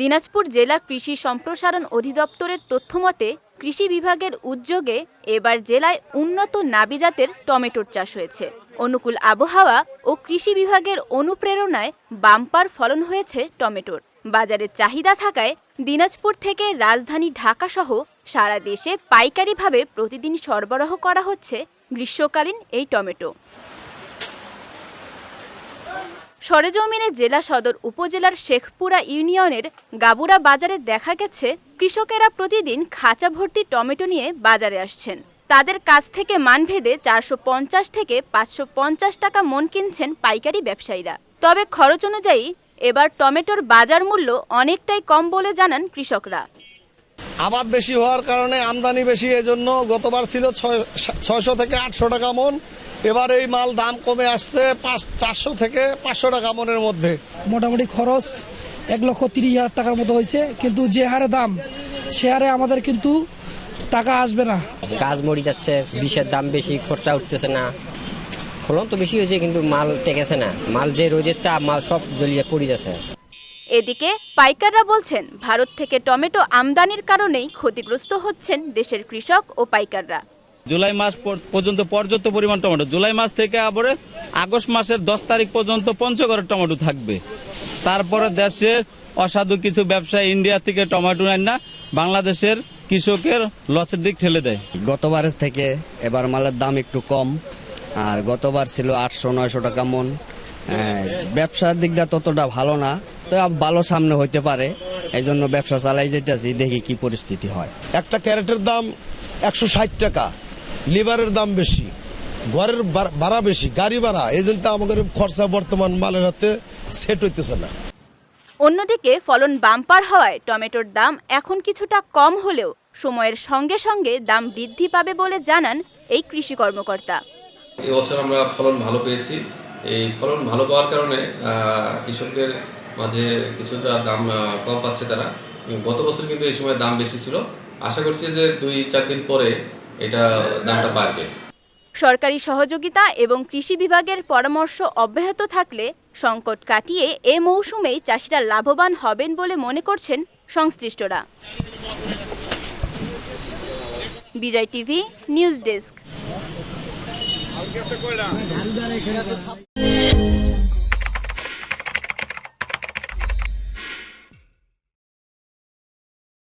দিনাজপুর জেলা কৃষি সম্প্রসারণ অধিদপ্তরের তথ্যমতে, কৃষি বিভাগের উদ্যোগে এবার জেলায় উন্নত নাবি জাতের টমেটোর চাষ হয়েছে। অনুকূল আবহাওয়া ও কৃষি বিভাগের অনুপ্রেরণায় বাম্পার ফলন হয়েছে টমেটোর। বাজারে চাহিদা থাকায় দিনাজপুর থেকে রাজধানী ঢাকাসহ সারা দেশে পাইকারিভাবে প্রতিদিন সরবরাহ করা হচ্ছে গ্রীষ্মকালীন এই টমেটো। সরেজমিনে জেলা সদর উপজেলার শেখপুরা ইউনিয়নের গাবুরা বাজারে দেখা গেছে, কৃষকেরা প্রতিদিন খাঁচা ভর্তি টমেটো নিয়ে বাজারে আসছেন। তাদের কাছ থেকে মানভেদে চারশো পঞ্চাশ থেকে পাঁচশো পঞ্চাশ টাকা মন কিনছেন পাইকারি ব্যবসায়ীরা। তবে খরচ অনুযায়ী এবার টমেটোর বাজার মূল্য অনেকটাই কম বলে জানান কৃষকরা। আবাদ বেশি হওয়ার কারণে আমদানি বেশি এজন্য গতবার ছিল ছয় ছয়শো থেকে আটশো টাকা মন। এবার এই মাল দাম কমে আসছে পাঁচ চারশো থেকে পাঁচশো টাকা মনের মধ্যে। মোটামুটি খরচ এক লক্ষ তিরিশ হাজার টাকার মতো হয়েছে কিন্তু যে হারে দাম সে হারে আমাদের কিন্তু টাকা আসবে না। গাছ মরি যাচ্ছে বিষের দাম বেশি খরচা উঠতেছে না। ফলন তো বেশি হয়েছে কিন্তু মাল টেকেছে না। মাল যে রোদের তাপ মাল সব জ্বলিয়ে পড়ে যাচ্ছে। এদিকে পাইকাররা বলছেন ভারত থেকে টমেটো আমদানির কারণেই ক্ষতিগ্রস্ত হচ্ছেন দেশের কৃষক ও পাইকাররা। জুলাই মাস পর- পর্যন্ত পর্যাপ্ত পরিমাণ টমেটো। জুলাই মাস থেকে আবার আগস্ট মাসের দশ তারিখ পর্যন্ত পঞ্চগড়ের টমেটো থাকবে। তারপরে দেশের অসাধু কিছু ব্যবসায়ী ইন্ডিয়া থেকে টমেটো নেন না বাংলাদেশের কৃষকের লসের দিক ঠেলে দেয়। গতবারের থেকে এবার মালের দাম একটু কম আর গতবার ছিল আটশো নয়শো টাকা মন। ব্যবসার দিকটা ততটা ভালো না। তো ভালো সামনে হইতে পারে। এই জন্য ব্যবসা চালাই যেতেছি দেখি কি পরিস্থিতি হয়। একটা ক্যারেটের দাম একশো ষাট টাকা লিভারের দাম বেশি ঘরের ভাড়া- বেশি গাড়ি ভাড়া এই জন্য আমাদের খরচা বর্তমান মালের হাতে সেট হইতেছে না। অন্যদিকে ফলন বাম্পার হওয়ায় টমেটোর দাম এখন কিছুটা কম হলেও সময়ের সঙ্গে সঙ্গে দাম বৃদ্ধি পাবে বলে জানান এই কৃষি কর্মকর্তা। এবছর আমরা ফলন ভালো পেয়েছি। এই ফলন ভালো পাওয়ার কারণে কৃষকদের মাঝে কিছুটা দাম কম পাচ্ছে তারা। গত বছর কিন্তু এই সময় দাম বেশি ছিল। আশা করছি যে দুই, চার দিন পরে এটা দামটা বাড়বে। সরকারি সহযোগিতা এবং কৃষি বিভাগের পরামর্শ অব্যাহত থাকলে সংকট কাটিয়ে এ মৌসুমেই চাষিরা লাভবান হবেন বলে মনে করছেন সংশ্লিষ্টরা। Bijoy TV, news desk.